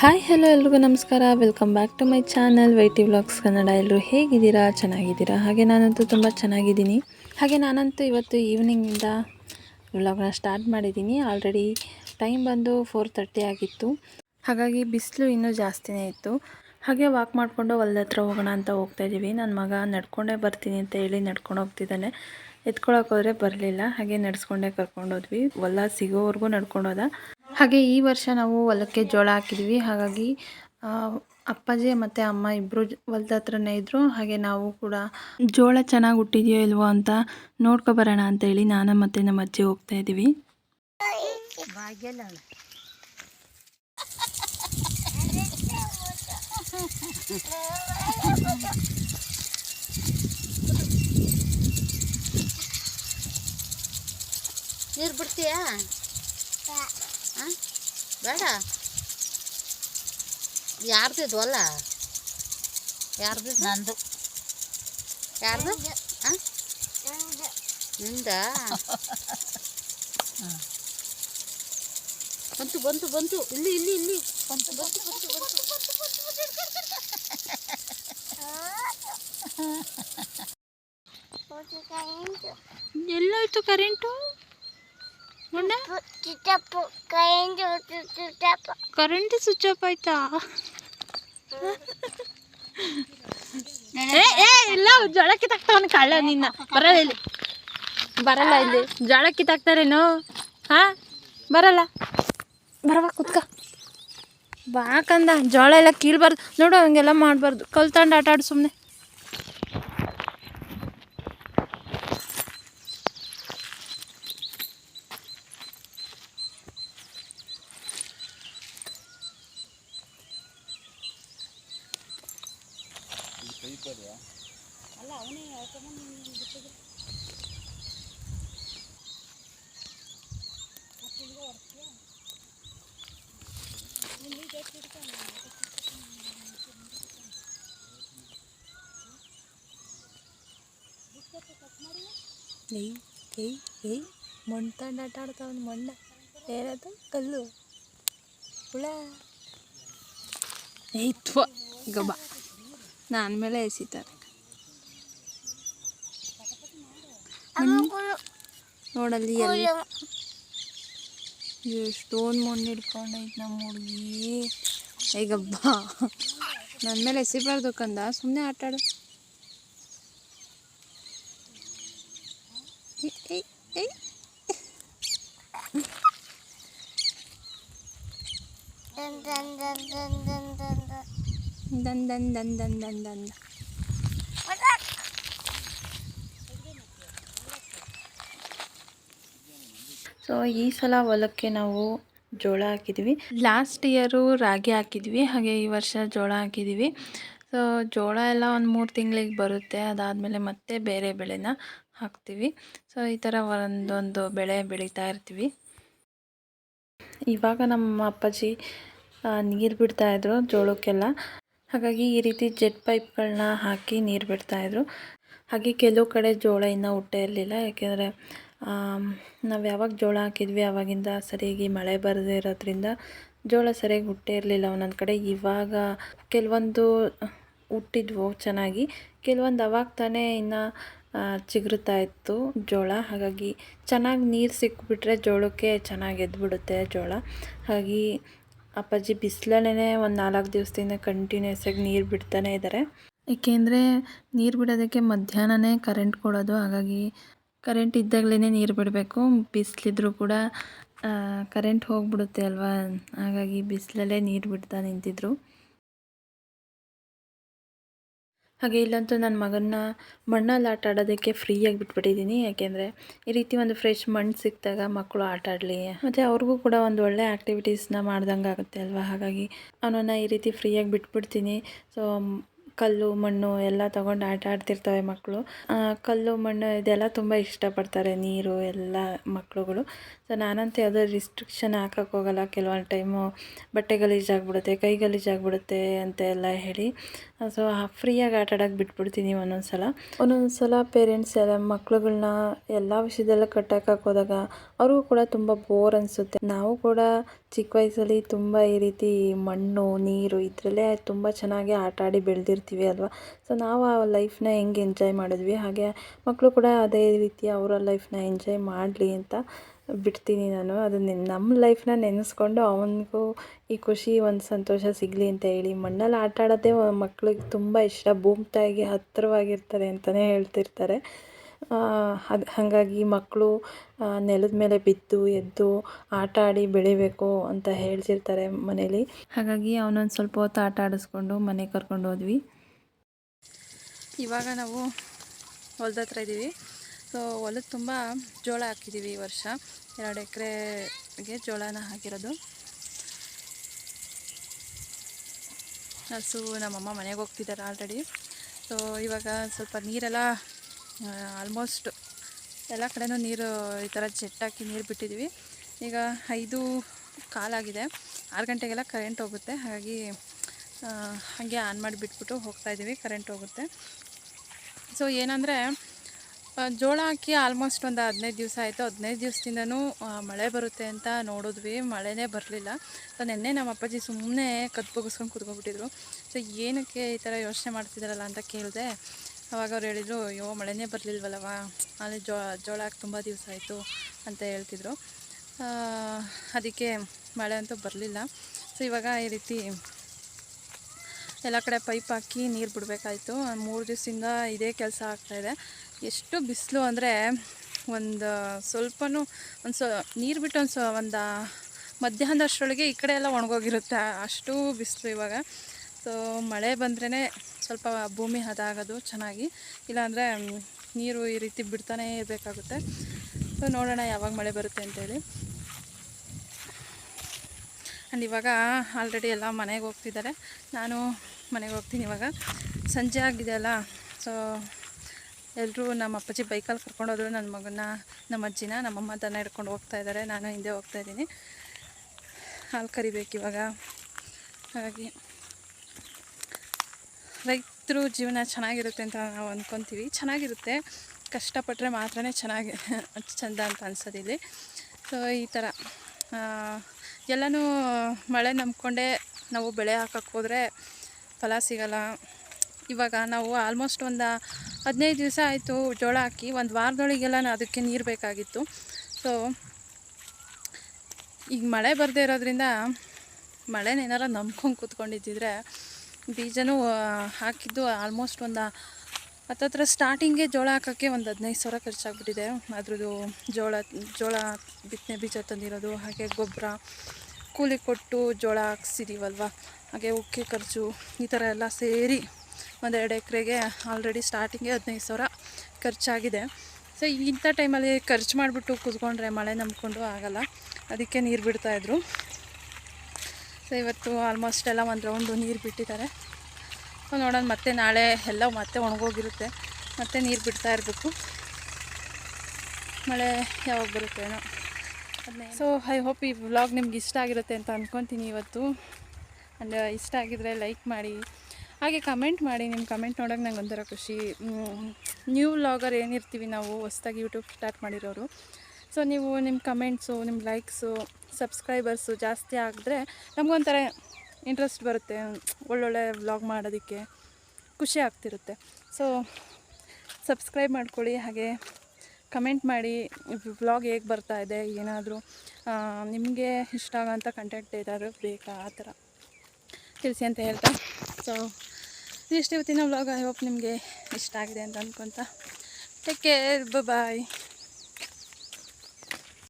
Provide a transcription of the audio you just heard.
Hi hello ಎಲ್ರಿಗೂ ನಮಸ್ಕಾರ. Welcome back to my channel YT vlogs Kannada ಎಲ್ಲರೂ ಹೇಗಿದ್ದೀರಾ? ಚೆನ್ನಾಗಿದ್ದೀರಾ? ಹಾಗೆ ನಾನಂತೂ ತುಂಬ ಚೆನ್ನಾಗಿದ್ದೀನಿ. ಹಾಗೆ ನಾನಂತೂ ಇವತ್ತು ಈವ್ನಿಂಗಿಂದ ವ್ಲಾಗ್ನ ಸ್ಟಾರ್ಟ್ ಮಾಡಿದ್ದೀನಿ. ಆಲ್ರೆಡಿ ಟೈಮ್ ಬಂದು ಫೋರ್ ತರ್ಟಿ ಆಗಿತ್ತು. ಹಾಗಾಗಿ ಬಿಸಿಲು ಇನ್ನೂ ಜಾಸ್ತಿನೇ ಇತ್ತು. ಹಾಗೆ ವಾಕ್ ಮಾಡಿಕೊಂಡು ಹೊಲ್ದ ಹತ್ರ ಹೋಗೋಣ ಅಂತ ಹೋಗ್ತಾ ಇದ್ದೀವಿ. ನನ್ನ ಮಗ ನಡ್ಕೊಂಡೇ ಬರ್ತೀನಿ ಅಂತ ಹೇಳಿ ನಡ್ಕೊಂಡು ಹೋಗ್ತಿದ್ದಾನೆ. ಎತ್ಕೊಳಕ್ಕೆ ಹೋದರೆ ಬರಲಿಲ್ಲ. ಹಾಗೆ ನಡೆಸ್ಕೊಂಡೇ ಕರ್ಕೊಂಡೋದ್ವಿ. ಹೊಲ ಸಿಗೋವರೆಗೂ ನಡ್ಕೊಂಡೋದ ಹಾಗೆ ಈ ವರ್ಷ ನಾವು ಹೊಲಕ್ಕೆ ಜೋಳ ಹಾಕಿದ್ವಿ. ಹಾಗಾಗಿ ಅಪ್ಪಾಜಿ ಮತ್ತು ಅಮ್ಮ ಇಬ್ಬರು ಹೊಲ್ದ ಹತ್ರನೇ ಇದ್ದರು ಹಾಗೆ ನಾವು ಕೂಡ ಜೋಳ ಚೆನ್ನಾಗಿ ಹುಟ್ಟಿದೆಯೋ ಇಲ್ವೋ ಅಂತ ನೋಡ್ಕೊಬರೋಣ ಅಂತ ಹೇಳಿ ನಾನು ಮತ್ತು ನಮ್ಮ ಅಜ್ಜಿ ಹೋಗ್ತಾ ಇದ್ದೀವಿ ನೀರು ಬಿಡ್ತೀಯಾ? ಬೇಡ. ಯಾರ್ದಿದ್ದು ಅಲ್ಲ? ಯಾರ್ದು ನಂದು. ಯಾರ್ದು? ನಿಂದ? ಬಂತು ಬಂತು ಬಂತು. ಇಲ್ಲಿ ಇಲ್ಲಿ ಇಲ್ಲಿ. ಬಂತು ಬಂತು ಬಂತು ಬಂತು. ಎಲ್ಲೋಯ್ತು ಕರೆಂಟು? Current switch off. ಆಯ್ತಾ? ಏ ಏ ಇಲ್ಲ ಜೋಳ ಕಿತ್ತಾಕ್ತಾವನ್ ಕಳ್ಳ ನಿನ್ನ. ಬರಲ್ಲ ಇಲ್ಲಿ. ಬರಲ್ಲ ಇಲ್ಲಿ. ಜೋಳ ಕಿತ್ತಾಕ್ತಾರೇನು ಹಾ? ಬರಲ್ಲ. ಬರವಾ ಕುತ್ಕ. ಬಾಕಂದ ಜೋಳ ಎಲ್ಲ ಕೀಳ್ಬಾರ್ದು. ನೋಡು ಹಂಗೆಲ್ಲ ಮಾಡಬಾರ್ದು. ಕಲ್ತಂಡು ಆಟ ಆಡು ಸುಮ್ಮನೆ ಏಯ್ ಏಯ್ ಏಯ್ ಮಣ್ಣು ತಂಡ ಆಟ ಆಡ್ತಾವನ್ ಮಣ್ಣ. ಏನದು ಕಲ್ಲು. ಹುಳ. ಏಯ್ ಥ್ವ ಗಬ್ಬ. ನಾನು ಮೇಲೆ ಎಸಿತಾರೆ. ನೋಡಲ್ಲಿ ಎಷ್ಟೊಂದು ಮಣ್ಣು ಹಿಡ್ಕೊಂಡೈತೆ ನಮ್ಮ ಹುಡುಗಿ. ಈಗಬ್ಬ ನನ್ನ ಮೇಲೆ ಎಸಿಬಾರ್ದು ಕಂದ. ಸುಮ್ಮನೆ ಆಟಾಡು ಏಯ್. ದನ್. ದನ್ ದನ್ ದನ್ ದನ್ ದನ್ ಸೊ ಈ ಸಲ ಹೊಲಕ್ಕೆ ನಾವು ಜೋಳ ಹಾಕಿದ್ವಿ. ಲಾಸ್ಟ್ ಇಯರು ರಾಗಿ ಹಾಕಿದ್ವಿ. ಹಾಗೆ ಈ ವರ್ಷ ಜೋಳ ಹಾಕಿದ್ವಿ. ಸೊ ಜೋಳ ಎಲ್ಲ ಒಂದು ಮೂರು ತಿಂಗಳಿಗೆ ಬರುತ್ತೆ. ಅದಾದಮೇಲೆ ಮತ್ತೆ ಬೇರೆ ಬೆಳೆನ ಹಾಕ್ತೀವಿ. ಸೊ ಈ ಥರ ಒಂದೊಂದು ಬೆಳೆ ಬೆಳೀತಾ ಇರ್ತೀವಿ. ಇವಾಗ ನಮ್ಮ ಅಪ್ಪಾಜಿ ನೀರು ಬಿಡ್ತಾಯಿದ್ರು ಜೋಳಕ್ಕೆಲ್ಲ. ಹಾಗಾಗಿ ಈ ರೀತಿ ಜೆಟ್ ಪೈಪ್ಗಳನ್ನ ಹಾಕಿ ನೀರು ಬಿಡ್ತಾಯಿದ್ರು ಹಾಗೆ ಕೆಲವು ಕಡೆ ಜೋಳ ಇನ್ನೂ ಹುಟ್ಟೇ ಇರಲಿಲ್ಲ. ಯಾಕೆಂದರೆ ನಾವು ಯಾವಾಗ ಜೋಳ ಹಾಕಿದ್ವಿ ಆವಾಗಿಂದ ಸರಿಯಾಗಿ ಮಳೆ ಬರದೇ ಇರೋದ್ರಿಂದ ಜೋಳ ಸರಿಯಾಗಿ ಹುಟ್ಟೇ ಇರಲಿಲ್ಲ. ಒಂದೊಂದು ಕಡೆ ಇವಾಗ ಕೆಲವೊಂದು, ಹುಟ್ಟಿದ್ವು ಚೆನ್ನಾಗಿ. ಕೆಲವೊಂದು ಅವಾಗ ತಾನೇ ಇನ್ನು ಚಿಗುರುತ್ತಾ ಇತ್ತು ಜೋಳ. ಹಾಗಾಗಿ ಚೆನ್ನಾಗಿ ನೀರು ಸಿಕ್ಬಿಟ್ರೆ ಜೋಳಕ್ಕೆ ಚೆನ್ನಾಗಿ ಎದ್ಬಿಡುತ್ತೆ ಜೋಳ. ಹಾಗಾಗಿ ಅಪ್ಪಾಜಿ ಬಿಸಿಲಲ್ಲೇ ಒಂದು ನಾಲ್ಕು ದಿವಸದಿಂದ ಕಂಟಿನ್ಯೂಸ್ ಆಗಿ ನೀರು ಬಿಡ್ತಾನೆ ಇದ್ದಾರೆ ಏಕೆಂದರೆ ನೀರು ಬಿಡೋದಕ್ಕೆ ಮಧ್ಯಾಹ್ನನೇ ಕರೆಂಟ್ ಕೊಡೋದು, ಹಾಗಾಗಿ ಕರೆಂಟ್ ಇದ್ದಾಗಲೇ ನೀರು ಬಿಡಬೇಕು. ಬಿಸಿಲಿದ್ರೂ ಕೂಡ ಕರೆಂಟ್ ಹೋಗ್ಬಿಡುತ್ತೆ ಅಲ್ವಾ? ಹಾಗಾಗಿ ಬಿಸಿಲಲ್ಲೇ ನೀರು ಬಿಡ್ತಾ ನಿಂತಿದ್ರು. ಹಾಗೆ ಇಲ್ಲಂತೂ ನನ್ನ ಮಗನ್ನ ಮಣ್ಣಲ್ಲಿ ಆಟ ಆಡೋದಕ್ಕೆ ಫ್ರೀಯಾಗಿ ಬಿಟ್ಬಿಟ್ಟಿದ್ದೀನಿ. ಯಾಕೆಂದರೆ ಈ ರೀತಿ ಒಂದು ಫ್ರೆಶ್ ಮಣ್ಣು ಸಿಕ್ಕಿದಾಗ ಮಕ್ಕಳು ಆಟ ಆಡಲಿ. ಮತ್ತು ಅವ್ರಿಗೂ ಕೂಡ ಒಂದು ಒಳ್ಳೆ ಆ್ಯಕ್ಟಿವಿಟೀಸ್ನ ಮಾಡ್ದಂಗೆ ಆಗುತ್ತೆ ಅಲ್ವಾ? ಹಾಗಾಗಿ ಅವನನ್ನು ಈ ರೀತಿ ಫ್ರೀಯಾಗಿ ಬಿಟ್ಬಿಡ್ತೀನಿ. ಸೊ ಕಲ್ಲು, ಮಣ್ಣು ಎಲ್ಲ ತಗೊಂಡು ಆಟ ಆಡ್ತಿರ್ತವೆ ಮಕ್ಕಳು ಕಲ್ಲು, ಮಣ್ಣು ಇದೆಲ್ಲ ತುಂಬ ಇಷ್ಟಪಡ್ತಾರೆ ನೀರು, ಎಲ್ಲ ಮಕ್ಕಳುಗಳು ಸೊ ನಾನಂತೂ ಯಾವುದೋ ರಿಸ್ಟ್ರಿಕ್ಷನ್ ಹಾಕಕ್ಕೆ ಹೋಗಲ್ಲ. ಕೆಲವೊಂದು ಟೈಮು ಬಟ್ಟೆ ಗಲೀಜಾಗ್ಬಿಡುತ್ತೆ ಕೈ ಗಲೀಜಾಗ್ಬಿಡುತ್ತೆ ಅಂತ ಎಲ್ಲ ಹೇಳಿ. ಸೊ ಫ್ರೀಯಾಗಿ ಆಟ ಆಡೋಕೆ ಬಿಟ್ಬಿಡ್ತೀನಿ ಒಂದೊಂದು ಸಲ ಒಂದೊಂದು ಸಲ ಪೇರೆಂಟ್ಸ್ ಎಲ್ಲ ಮಕ್ಕಳುಗಳನ್ನ ಎಲ್ಲ ವಿಷಯದಲ್ಲೂ ಕಟ್ಟಾಕಕ್ಕೆ ಹೋದಾಗ ಅವ್ರಿಗೂ ಕೂಡ ತುಂಬ ಬೋರ್ ಅನಿಸುತ್ತೆ. ನಾವು ಕೂಡ ಚಿಕ್ಕ ವಯಸ್ಸಲ್ಲಿ ತುಂಬ ಈ ರೀತಿ ಮಣ್ಣು, ನೀರು ಇದರಲ್ಲೇ ತುಂಬ ಚೆನ್ನಾಗಿ ಆಟ ಆಡಿ ಅಲ್ವಾ? ಸೊ ನಾವು ಆ ಲೈಫ್ನ ಹೆಂಗೆ ಎಂಜಾಯ್ ಮಾಡಿದ್ವಿ, ಹಾಗೆ ಮಕ್ಕಳು ಕೂಡ ಅದೇ ರೀತಿ ಅವರ ಲೈಫ್ನ ಎಂಜಾಯ್ ಮಾಡಲಿ ಅಂತ ಬಿಡ್ತೀನಿ ನಾನು. ಅದನ್ನ ನಮ್ಮ ಲೈಫ್ನ ನೆನೆಸ್ಕೊಂಡು ಅವನಿಗೂ ಈ ಖುಷಿ, ಒಂದು ಸಂತೋಷ ಸಿಗಲಿ ಅಂತ ಹೇಳಿ. ಮಣ್ಣಲ್ಲಿ ಆಟ ಆಡೋದೇ ಮಕ್ಳಿಗೆ ತುಂಬ ಇಷ್ಟ. ಭೂಮ್ತಾಯಿಗೆ ಹತ್ತಿರವಾಗಿರ್ತಾರೆ ಅಂತಲೇ ಹೇಳ್ತಿರ್ತಾರೆ. ಅದು, ಹಾಗಾಗಿ ಮಕ್ಕಳು ನೆಲದ ಮೇಲೆ ಬಿದ್ದು, ಎದ್ದು ಆಟ ಆಡಿ ಬೆಳಿಬೇಕು ಅಂತ ಹೇಳ್ತಿರ್ತಾರೆ ಮನೇಲಿ. ಹಾಗಾಗಿ ಅವನೊಂದು ಸ್ವಲ್ಪ ಹೊತ್ತು ಆಟ ಆಡಿಸ್ಕೊಂಡು ಮನೆಗೆ ಕರ್ಕೊಂಡು ಹೋದ್ವಿ. ಇವಾಗ ನಾವು ಹೊಲ್ದ ಹತ್ರ ಇದ್ದೀವಿ ಸೊ ಹೊಲದ ತುಂಬ ಜೋಳ ಹಾಕಿದ್ದೀವಿ ಈ ವರ್ಷ. ಎರಡು ಎಕರೆಗೆ ಜೋಳನ ಹಾಕಿರೋದು. ಹಸು, ನಮ್ಮಮ್ಮ ಮನೆಗೆ ಹೋಗ್ತಿದ್ದಾರೆ ಆಲ್ರೆಡಿ ಸೊ ಇವಾಗ ಸ್ವಲ್ಪ ನೀರೆಲ್ಲ ಆಲ್ಮೋಸ್ಟ್ ಎಲ್ಲ ಕಡೆನೂ ನೀರು ಈ ಥರ ಜೆಟ್ಟಾಕಿ ನೀರು ಬಿಟ್ಟಿದ್ದೀವಿ ಈಗ ಐದು ಕಾಲಾಗಿದೆ. ಆರು ಗಂಟೆಗೆಲ್ಲ ಕರೆಂಟ್ ಹೋಗುತ್ತೆ. ಹಾಗಾಗಿ ಹಾಗೆ ಆನ್ ಮಾಡಿ ಬಿಟ್ಬಿಟ್ಟು ಹೋಗ್ತಾ ಇದ್ದೀವಿ ಕರೆಂಟ್ ಹೋಗುತ್ತೆ. ಸೊ ಏನಂದರೆ ಜೋಳ ಹಾಕಿ ಆಲ್ಮೋಸ್ಟ್ ಒಂದು ಹದಿನೈದು ದಿವಸ ಆಯಿತು. ಹದಿನೈದು ದಿವಸದಿಂದನೂ ಮಳೆ ಬರುತ್ತೆ ಅಂತ ನೋಡಿದ್ವಿ. ಮಳೆನೇ ಬರಲಿಲ್ಲ. ಸೊ ನಿನ್ನೆ ನಮ್ಮ ಅಪ್ಪಾಜಿ ಸುಮ್ಮನೆ ಕದ್ದು ಬಗ್ಸ್ಕೊಂಡು ಕುತ್ಕೊಂಡ್ಬಿಟ್ಟಿದ್ರು. ಸೊ ಏನಕ್ಕೆ ಈ ಥರ ಯೋಚನೆ ಮಾಡ್ತಿದ್ದಾರಲ್ಲ ಅಂತ ಕೇಳಿದೆ. ಅವಾಗ ಅವ್ರು ಹೇಳಿದರು, ಅಯ್ಯೋ, ಮಳೆನೇ ಬರಲಿಲ್ವಲ್ಲವ? ಅಲ್ಲಿ ಜೋ, ಜೋಳ ಹಾಕಿ ತುಂಬ ದಿವಸ ಆಯಿತು, ಅಂತ ಹೇಳ್ತಿದ್ರು. ಅದಕ್ಕೆ ಮಳೆ ಅಂತೂ ಬರಲಿಲ್ಲ. ಸೊ ಇವಾಗ ಈ ರೀತಿ ಎಲ್ಲ ಕಡೆ ಪೈಪ್ ಹಾಕಿ ನೀರು ಬಿಡಬೇಕಾಯ್ತು. ಮೂರು ದಿವಸದಿಂದ ಇದೇ ಕೆಲಸ ಆಗ್ತಾಯಿದೆ ಎಷ್ಟು ಬಿಸಿಲು ಅಂದರೆ ಒಂದು ಸ್ವಲ್ಪನೂ ಒಂದು ಸೊ ನೀರು ಬಿಟ್ಟು ಒಂದು ಸೊ ಒಂದು ಮಧ್ಯಾಹ್ನದ ಅಷ್ಟರೊಳಗೆ ಈ ಕಡೆ ಎಲ್ಲ ಒಣಗೋಗಿರುತ್ತೆ. ಅಷ್ಟು ಬಿಸಿಲು ಇವಾಗ. ಸೊ ಮಳೆ ಬಂದ್ರೇ ಸ್ವಲ್ಪ ಭೂಮಿ ಹದ ಆಗೋದು ಚೆನ್ನಾಗಿ. ಇಲ್ಲಾಂದರೆ ನೀರು ಈ ರೀತಿ ಬಿಡ್ತಾನೇ ಇರಬೇಕಾಗುತ್ತೆ. ಸೊ ನೋಡೋಣ ಯಾವಾಗ ಮಳೆ ಬರುತ್ತೆ ಅಂತೇಳಿ. ಆ್ಯಂಡ್ ಇವಾಗ ಆಲ್ರೆಡಿ ಎಲ್ಲ ಮನೆಗೆ ಹೋಗ್ತಿದ್ದಾರೆ. ನಾನು ಮನೆಗೆ ಹೋಗ್ತೀನಿ ಇವಾಗ. ಸಂಜೆ ಆಗಿದೆ ಅಲ್ಲ. ಸೊ ಎಲ್ಲರೂ ನಮ್ಮ ಅಪ್ಪಾಜಿ ಬೈಕಲ್ಲಿ ಕರ್ಕೊಂಡೋದ್ರು ನನ್ನ ಮಗನ ನಮ್ಮ ಅಜ್ಜಿನ ನಮ್ಮಮ್ಮ ತನ್ನ ಹಿಡ್ಕೊಂಡು ಹೋಗ್ತಾ ಇದ್ದಾರೆ. ನಾನು ಹಿಂದೆ ಹೋಗ್ತಾ ಇದ್ದೀನಿ. ಹಾಲು ಕರಿಬೇಕು ಇವಾಗ. ಹಾಗಾಗಿ ರೈತರು ಜೀವನ ಚೆನ್ನಾಗಿರುತ್ತೆ ಅಂತ ನಾವು ಅಂದ್ಕೊತೀವಿ ಚೆನ್ನಾಗಿರುತ್ತೆ. ಕಷ್ಟಪಟ್ಟರೆ ಮಾತ್ರನೇ ಚೆನ್ನಾಗಿ, ಚೆಂದ ಅಂತ ಅನ್ಸೋದಿಲ್ಲಿ. ಸೊ ಈ ಥರ. ಎಲ್ಲನೂ, ಮಳೆ ನಂಬ್ಕೊಂಡೇ ನಾವು ಬೆಳೆ ಹಾಕಕ್ಕೆ ಹೋದರೆ ಫಲ ಸಿಗಲ್ಲ. ಇವಾಗ ನಾವು ಆಲ್ಮೋಸ್ಟ್ ಒಂದು ಹದಿನೈದು ದಿವಸ ಆಯಿತು ಜೋಳ ಹಾಕಿ, ಒಂದು ವಾರದೊಳಗೆಲ್ಲ ಅದಕ್ಕೆ ನೀರು ಬೇಕಾಗಿತ್ತು. ಸೊ ಈಗ ಮಳೆ ಬರದೇ ಇರೋದ್ರಿಂದ ಮಳೆನ ಏನಾರ ನಂಬ್ಕೊಂಡು ಕೂತ್ಕೊಂಡಿದ್ದಿದ್ರೆ ಬೀಜನೂ ಹಾಕಿದ್ದು ಆಲ್ಮೋಸ್ಟ್ ಒಂದು ಹತ್ತತ್ರ ಸ್ಟಾರ್ಟಿಂಗೆ ಜೋಳ ಹಾಕೋಕ್ಕೆ ಒಂದು ಹದಿನೈದು ಸಾವಿರ ಖರ್ಚಾಗ್ಬಿಟ್ಟಿದೆ. ಅದ್ರದ್ದು ಜೋಳ ಜೋಳ ಬಿತ್ತನೆ ಬೀಜ ತಂದಿರೋದು, ಹಾಗೆ ಗೊಬ್ಬರ, ಕೂಲಿ ಕೊಟ್ಟು ಜೋಳ ಹಾಕ್ಸಿದೀವಲ್ವ? ಹಾಗೆ ಉಕ್ಕಿ ಖರ್ಚು ಈ ಥರ ಎಲ್ಲ ಸೇರಿ ಒಂದೆರಡು ಎಕರೆಗೆ ಆಲ್ರೆಡಿ ಸ್ಟಾರ್ಟಿಂಗೇ ಹದಿನೈದು ಸಾವಿರ ಖರ್ಚಾಗಿದೆ. ಸೊ ಇಂಥ ಟೈಮಲ್ಲಿ ಖರ್ಚು ಮಾಡಿಬಿಟ್ಟು ಕೂತ್ಕೊಂಡ್ರೆ ಮಳೆ ನಂಬ್ಕೊಂಡು ಆಗಲ್ಲ. ಅದಕ್ಕೆ ನೀರು ಬಿಡ್ತಾಯಿದ್ರು ಸೊ ಇವತ್ತು ಆಲ್ಮೋಸ್ಟ್ ಎಲ್ಲ ಒಂದು ರೌಂಡು ನೀರು ಬಿಟ್ಟಿದ್ದಾರೆ. ನೋಡೋಣ, ಮತ್ತೆ ನಾಳೆ ಎಲ್ಲ ಮತ್ತೆ ಒಣಗೋಗಿರುತ್ತೆ. ಮತ್ತೆ ನೀರು ಬಿಡ್ತಾ ಇರಬೇಕು. ಮಳೆ ಯಾವಾಗ ಬರುತ್ತೇನೋ ಸೊ ಐ ಹೋಪ್ ಈ ವ್ಲಾಗ್ ನಿಮ್ಗೆ ಇಷ್ಟ ಆಗಿರುತ್ತೆ ಅಂತ ಅಂದ್ಕೊತೀನಿ ಇವತ್ತು. ಅಂಡ್ ಇಷ್ಟ ಆಗಿದ್ರೆ ಲೈಕ್ ಮಾಡಿ. ಹಾಗೆ ಕಮೆಂಟ್ ಮಾಡಿ ನಿಮ್ಮ ಕಮೆಂಟ್ ನೋಡೋಕೆ ನಂಗೆ ಒಂಥರ ಖುಷಿ. ನ್ಯೂ ವ್ಲಾಗರ್ ಏನಿರ್ತೀವಿ ನಾವು, ಹೊಸ್ದಾಗಿ ಯೂಟ್ಯೂಬ್ ಸ್ಟಾರ್ಟ್ ಮಾಡಿರೋರು. ಸೊ ನೀವು ನಿಮ್ಮ ಕಮೆಂಟ್ಸು ನಿಮ್ಮ ಲೈಕ್ಸು ಸಬ್ಸ್ಕ್ರೈಬರ್ಸು ಜಾಸ್ತಿ ಆಗಿದ್ರೆ ನಮಗೊಂಥರ ಇಂಟ್ರೆಸ್ಟ್ ಬರುತ್ತೆ, ಒಳ್ಳೊಳ್ಳೆ ವ್ಲಾಗ್ ಮಾಡೋದಕ್ಕೆ ಖುಷಿ ಆಗ್ತಿರುತ್ತೆ. ಸೊ ಸಬ್ಸ್ಕ್ರೈಬ್ ಮಾಡ್ಕೊಳ್ಳಿ, ಹಾಗೆ ಕಮೆಂಟ್ ಮಾಡಿ ವ್ಲಾಗ್ ಹೇಗೆ ಬರ್ತಾ ಇದೆ, ಏನಾದರೂ ನಿಮಗೆ ಇಷ್ಟ ಆಗೋಂಥ ಕಂಟೆಂಟ್ ಏನಾದರೂ ಬೇಕಾ, ಆ ಥರ ತಿಳಿಸಿ ಅಂತ ಹೇಳ್ತಾ. ಸೊ ಇಷ್ಟು ಇವತ್ತಿನ ವ್ಲಾಗ್ ಐ ಹೋಪ್ ನಿಮಗೆ ಇಷ್ಟ ಆಗಿದೆ ಅಂತ ಅಂದ್ಕೊತ ಟೇಕ್ ಕೇರ್ ಬಾಯ್